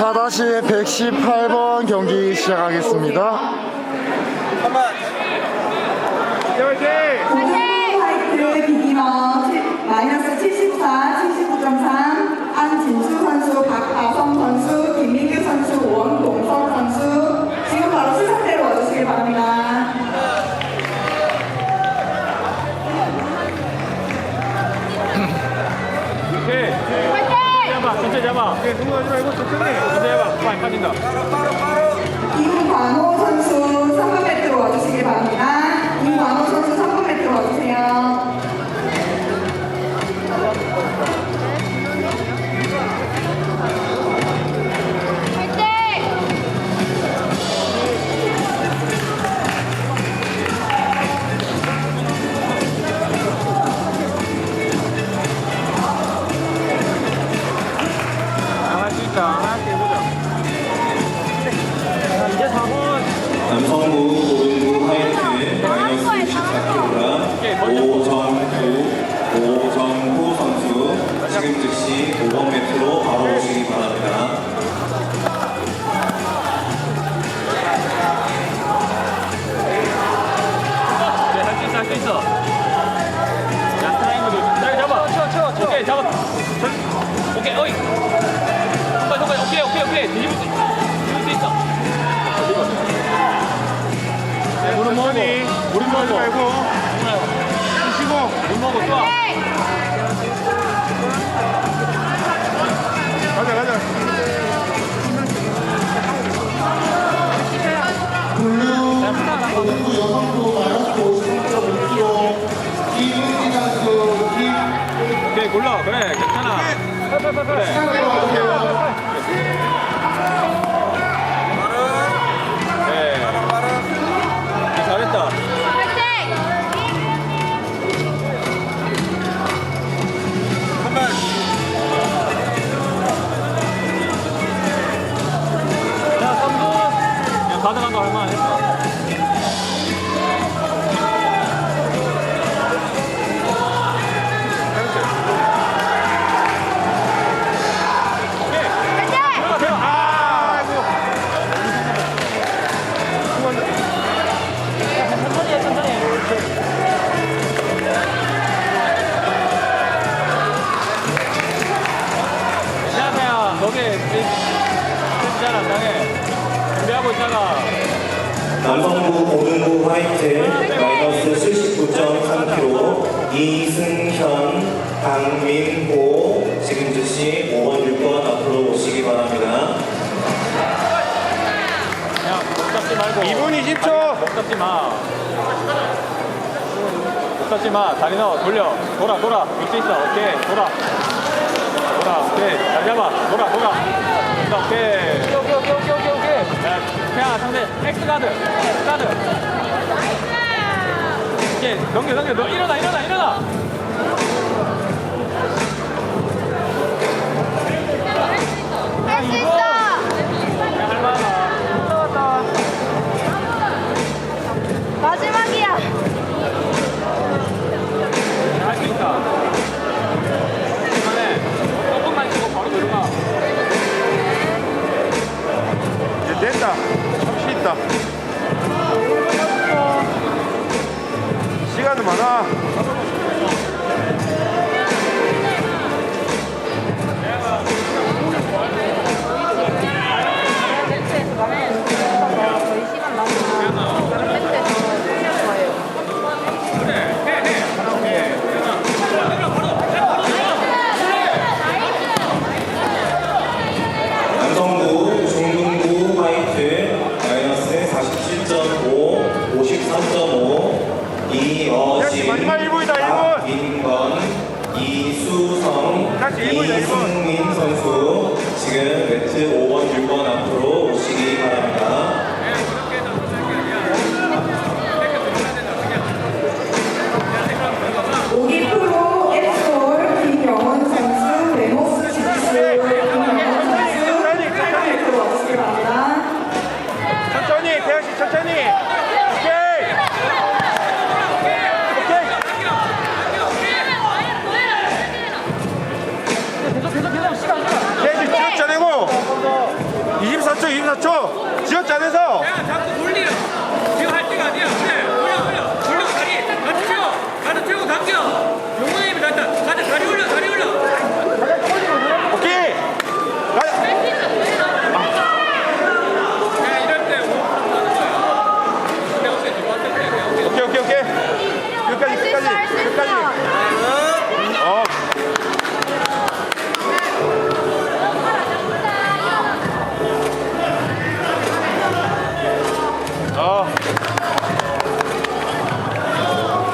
4-118번 경기 시작하겠습니다. 오케이, 승부하지 말고. 김관호 선수 3번 매트로 와주시길 바랍니다. 김관호 선수 3번 매트로 와주세요. 5번 매트로 바로 오시기 바랍니다. 오케이, 할수 있어, 할수 있어. 자, 트라이앵글도. 자, 잡아. 쳐, 쳐, 쳐. 오케이, 잡아. 전- 오케이, 어이. 손발, 손발. 오케이, 오케이, 오케이. 뒤집을 수, 뒤집을 수 있어. 물은 먹고. 말고. 드시고. 물 먹고 좋아. 골라. 그래, 괜찮아. 그래. 네. 잘했다. 자, 3분. 그냥 가능한 거 할만 했어. 남성부 고등부 화이트 마이너스 79.3kg 이승현 강민호 지금 즉시 5번 6번 앞으로 오시기 바랍니다. 그냥 목 잡지 말고 2분 20초. 목 잡지 마. 목 잡지 마. 다리 넣어. 돌려. 돌아, 돌아. 밑에 있어. 오케이. 돌아. 돌아. 오케이. 잘 잡아. 돌아, 돌아. 됐어, 오케이. 오케이, 오케이, 오케이, 오케이, 오케이. 야, 상대 X 가드. X 가드. 오케이. 넘겨, 넘겨. 너 일어나, 일어나, 일어나. 시간은 많아. Спасибо. 24초 24초 지었자 안에서